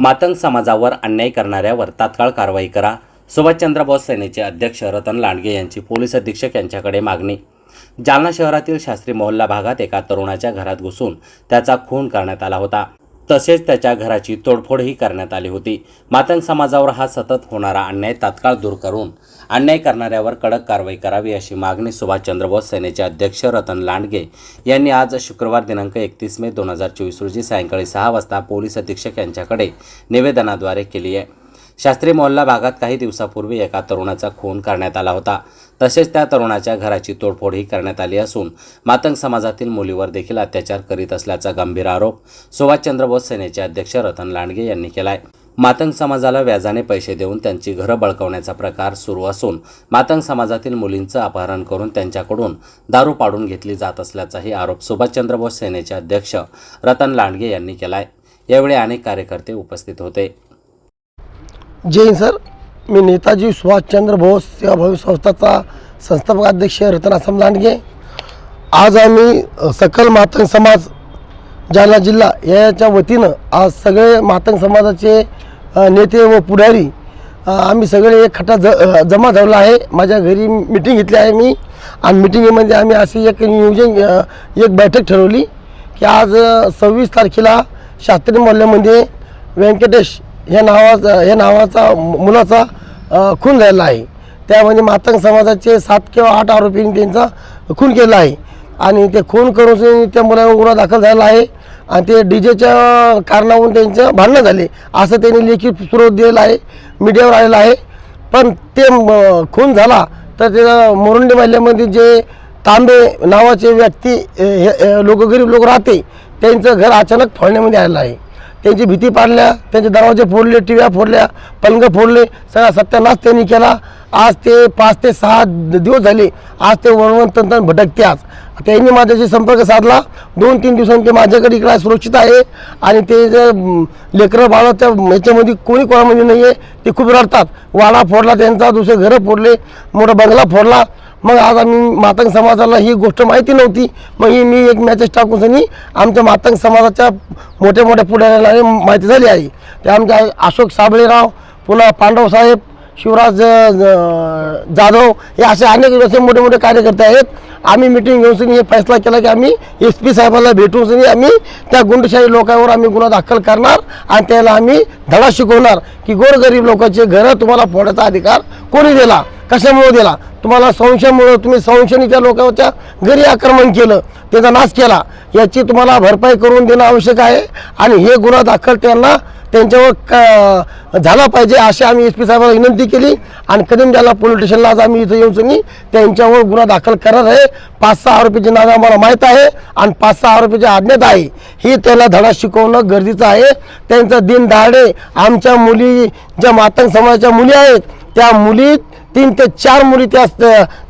मातंग समाजावर अन्याय करणाऱ्यावर तात्काळ कारवाई करा. सुभाषचंद्र बोस सेनेचे अध्यक्ष रतन लांडगे यांची पोलीस अधीक्षक यांच्याकडे मागणी. जालना शहरातील शास्त्री मोहल्ला भागात एका तरुणाच्या घरात घुसून त्याचा खून करण्यात आला होता. तसेच त्याच्या घराची तोडफोडही करण्यात आली होती. मातंग समाजावर हा सतत होणारा अन्याय तात्काळ दूर करून अन्याय करणाऱ्यावर कडक कारवाई करावी अशी मागणी सुभाषचंद्र बोस सेनेचे अध्यक्ष रतन लांडगे यांनी आज शुक्रवार दिनांक एकतीस मे दोन हजार चोवीस रोजी सायंकाळी सहा वाजता पोलीस अधीक्षक यांच्याकडे निवेदनाद्वारे केली आहे. शास्त्री मोहल्ला भागात काही दिवसापूर्वी एका तरुणाचा खून करण्यात आला होता. तसेच त्या तरुणाच्या घराची तोडफोडही करण्यात आली असून मातंग समाजातील मुलीवर देखील अत्याचार करीत असल्याचा गंभीर आरोप सुभाषचंद्र बोस सेनेचे अध्यक्ष रतन लांडगे यांनी केला आहे मातंग समाजाला व्याजाने पैसे देऊन त्यांची घरं बळकवण्याचा प्रकार सुरू असून मातंग समाजातील मुलींचं अपहरण करून त्यांच्याकडून दारू पाडून घेतली जात असल्याचाही आरोप सुभाषचंद्र बोस सेनेचे अध्यक्ष रतन लांडगे यांनी केला आहे यावेळी अनेक कार्यकर्ते उपस्थित होते. जय हिंद सर. मी नेताजी सुभाषचंद्र बोस सेवाभावी संस्थाचा संस्थापक अध्यक्ष रतन आसम लांडगे. आज आम्ही सकल मातंग समाज जालना जिल्हा याच्या वतीनं आज सगळे मातंग समाजाचे नेते व पुढारी आम्ही सगळे एक खटा ज जमा झालो आहे. माझ्या घरी मिटिंग घेतली आहे मी. आणि मिटिंगमध्ये आम्ही अशी एक नियोजन एक बैठक ठरवली की आज सव्वीस तारखेला शास्त्री मोहल्ल्यामध्ये व्यंकटेश ह्या नावाचा या नावाचा मुलाचा खून झालेला आहे. त्यामध्ये मातंग समाजाचे सात किंवा आठ आरोपींनी त्यांचा खून केला आहे. आणि ते खून करून त्या मुलावर गुन्हा दाखल झाला आहे. आणि ते डी जेच्या कारणावरून त्यांचं भांडणं झाले असं त्यांनी लेखी स्रोत दिलेला आहे मीडियावर आलेलं आहे. पण ते खून झाला तर त्या मोरंडी महिल्यामध्ये जे तांबे नावाचे व्यक्ती हे लोक गरीब लोक राहते त्यांचं घर अचानक फळण्यामध्ये आलेलं आहे. त्यांची भीती पाडल्या त्यांचे दरवाजे फोडले टिव्या फोडल्या पलंग फोडले सगळा सत्यानाश त्यांनी केला. आज ते पाच ते सहा दिवस झाले आज ते वणवण तंत्र भटकते आज. त्यांनी माझ्याशी संपर्क साधला. दोन तीन दिवसांनी ते माझ्याकडे इकडे सुरक्षित आहे. आणि ते जे लेकरं बाळं त्या ह्याच्यामध्ये कोणी कोणामध्ये नाही आहे ते खूप रडतात. वाडा फोडला त्यांचा दुसरे घरं फोडले मोठा बंगला फोडला. मग आज आम्ही मातंग समाजाला ही गोष्ट माहिती नव्हती. मग ही मी एक मॅचेस टाकून सनी आमच्या मातंग समाजाच्या मोठ्या मोठ्या पुढाऱ्याला माहिती झाली आहे. ते आमच्या अशोक साबळेराव पुन्हा पांडव साहेब शिवराज जाधव हे असे अनेक असे मोठे मोठे कार्यकर्ते आहेत. आम्ही मिटिंग घेऊन सनी हे फैसला केला की आम्ही एस पी साहेबाला भेटून सनी आम्ही त्या गुंडशाही लोकांवर आम्ही गुन्हा दाखल करणार आणि त्याला आम्ही धडा शिकवणार की गोरगरीब लोकांचे घरं तुम्हाला फोडायचा अधिकार कोणी दिला? कशामुळे दिला? तुम्हाला संशयामुळं तुम्ही संशयाने त्या लोकांच्या घरी आक्रमण केलं त्याचा नाश केला. याची तुम्हाला भरपाई करून देणं आवश्यक आहे आणि हे गुन्हा दाखल त्यांना त्यांच्यावर क झाला पाहिजे अशी आम्ही एस पी साहेबांना विनंती केली आणि कदम जाला पोलीस स्टेशनला आज आम्ही इथं येऊन सनी त्यांच्यावर गुन्हा दाखल करणार आहे. पाच सहा आरोपीचे नाव आम्हाला माहीत आहे आणि पाच सहा आरोपीचे आज्ञात आहे. ही त्याला धडा शिकवणं गरजेचं आहे. त्यांचं दिन दहाडे आमच्या मुली ज्या मातंग समाजाच्या मुली आहेत त्या मुली तीन ते चार मुली त्या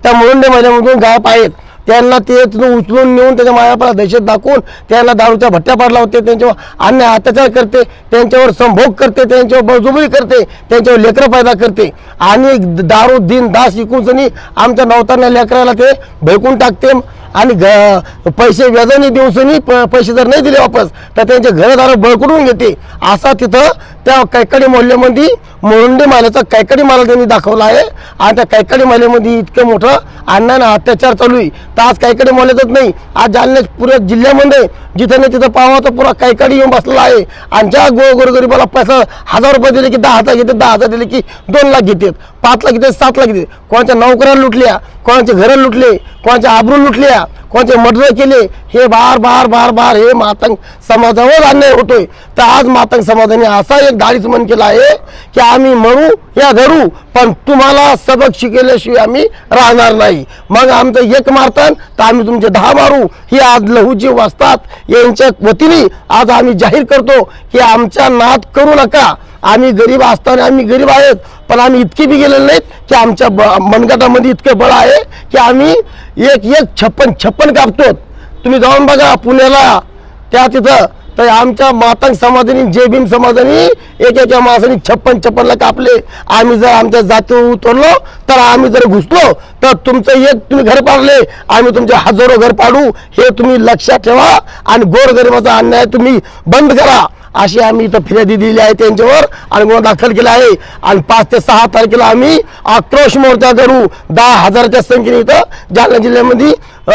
त्या मुरुंडे महिन्यामधून गायब आहेत त्यांना ते तिथून उचलून नेऊन त्याच्या मायापाला दहशत दाखवून त्यांना दारूच्या भट्ट्या पाडला होते. त्यांच्यावर अन्य अत्याचार करते. त्यांच्यावर संभोग करते. त्यांच्यावर बळजुबरी करते. त्यांच्यावर लेकरं पैदा करते. आणि दारू दिन दास विकून आमच्या नवताना लेकराला ते भैकून टाकते. आणि घ पैसे व्याजाने दिवसांनी प पैसे जर नाही दिले वापस तर त्यांचे घरदार बळकडून घेते. असा तिथं त्या कैकाडी मोहल्ल्यामध्ये मोरंडे माल्याचा कैकाडी माला त्यांनी दाखवला आहे. आणि त्या कैकाडी माल्यामध्ये इतकं मोठं अन्याय अत्याचार चालू आहे. तर आज कैकाडी मोहल्ल्यातच नाही आज जालन्यात पुऱ्या जिल्ह्यामध्ये जिथं नाही तिथं पाहावा तर पुरा कैकाडी येऊन बसलेला आहे. आणि ज्या गो गोरगरीबाला पैसा हजार रुपये दिले की दहा हजार घेतात दहा हजार दिले की दोन लाख घेतात. पाच लाख घेतात सात लाख घेतात कोणाच्या नोकऱ्या लुटल्या कोणाचे घरं लुटले कोणाच्या आबरू लुटल्या कोणाचे मर्डर केले हे बार बार बार बार हे मातंग समाजावर अन्याय होतोय. तर आज मातंग समाजाने असा एक दाढीच मन केला आहे की आम्ही मरू या धरू पण तुम्हाला सबक शिकवल्याशिवाय आम्ही राहणार नाही. मग आमचं एक मारतान तर आम्ही तुमचे दहा मारू. ही आज लहूजी वाचतात. यांच्या वतीने आज आम्ही जाहीर करतो की आमच्या नाद करू नका. आम्ही गरीब असताना आम्ही गरीब आहेत पण आम्ही इतके बी गेलेले नाहीत की आमच्या ब मनगटामध्ये इतकं बळ आहे की आम्ही एक एक छप्पन छप्पन कापतो तुम्ही जाऊन बघा पुण्याला. त्या तिथं तर आमच्या मातंग समाजाने जे भीम समाजाने एक एका माणसाने छप्पन छप्पनला कापले. आम्ही जर आमच्या जातीवर उतरलो तर आम्ही जर घुसलो तर तुमचं एक तुम्ही घर पाडले आम्ही तुमचे हजारो घर पाडू. हे तुम्ही लक्षात ठेवा आणि गोरगरिबाचा अन्याय तुम्ही बंद करा. अशी आम्ही इथं फिर्यादी दिली आहे त्यांच्यावर आणि गुन्हा दाखल केला आहे. आणि पाच ते सहा तारखेला आम्ही आक्रोश मोर्चा करू दहा हजाराच्या संख्येने इथं जालना जिल्ह्यामध्ये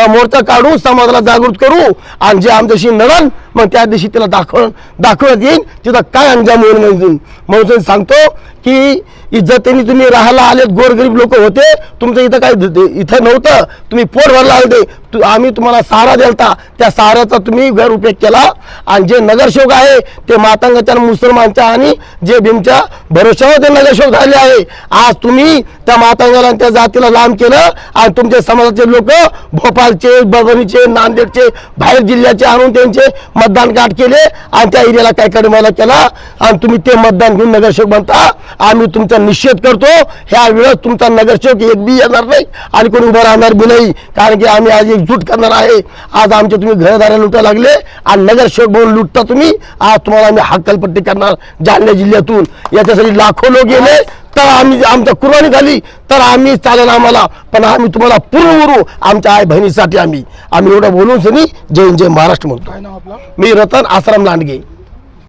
मोर्चा काढू समाजाला जागृत करू. आणि जे आमच्याशी नडन मग त्या दिवशी तिला दाखव दाखवत येईन तिथं काय अंजाम होईल म्हणून म्हणून सांगतो की इज्जतीने तुम्ही राहायला आलेत गोरगरीब लोक होते तुमचं इथं काय इथं नव्हतं तुम्ही पोट भरला आले तु- आम्ही तुम्हाला सहारा दिलता त्या सहाऱ्याचा तुम्ही गैरउपयोग केला. आणि जे नगरसेवक आहे ते मातांगाच्या मुसलमानच्या आणि जे भीमच्या भरोश्यावर ते नगरसेवक झाले आहे. आज तुम्ही त्या मातांगाला आणि त्या जातीला लांब केलं आणि तुमच्या समाजाचे लोक भोपाळचे बघणीचे नांदेडचे बाहेर जिल्ह्याचे आणून त्यांचे मतदान गाठ केले आणि त्या एरियाला काय कडमाला केला. आणि तुम्ही ते मतदान घेऊन नगरसेवक बनता. आम्ही तुमचा निषेध करतो. ह्या वेळेस तुमचा नगरसेवक एक बी येणार नाही आणि कोणी उभं राहणार बी नाही. कारण की आम्ही आज एकजूट करणार आहे. आज आमचे तुम्ही घरदाऱ्या लुटा लागले आणि नगरसेवक म्हणून लुटता तुम्ही. आज तुम्हाला आम्ही हक्कलपट्टी करणार जालना जिल्ह्यातून. याच्यासाठी लाखो लोक गेले. तर आम्ही आमच्या कुर्बानी झाली. तर आम्ही चालेल आम्हाला. पण आम्ही तुम्हाला पूर्ण उरू आमच्या आई बहिणीसाठी आम्ही आम्ही एवढं बोलून सनी जय हिंद, जय महाराष्ट्र म्हणतो काय नाव आपलं मी रतन आसाराम लांडगे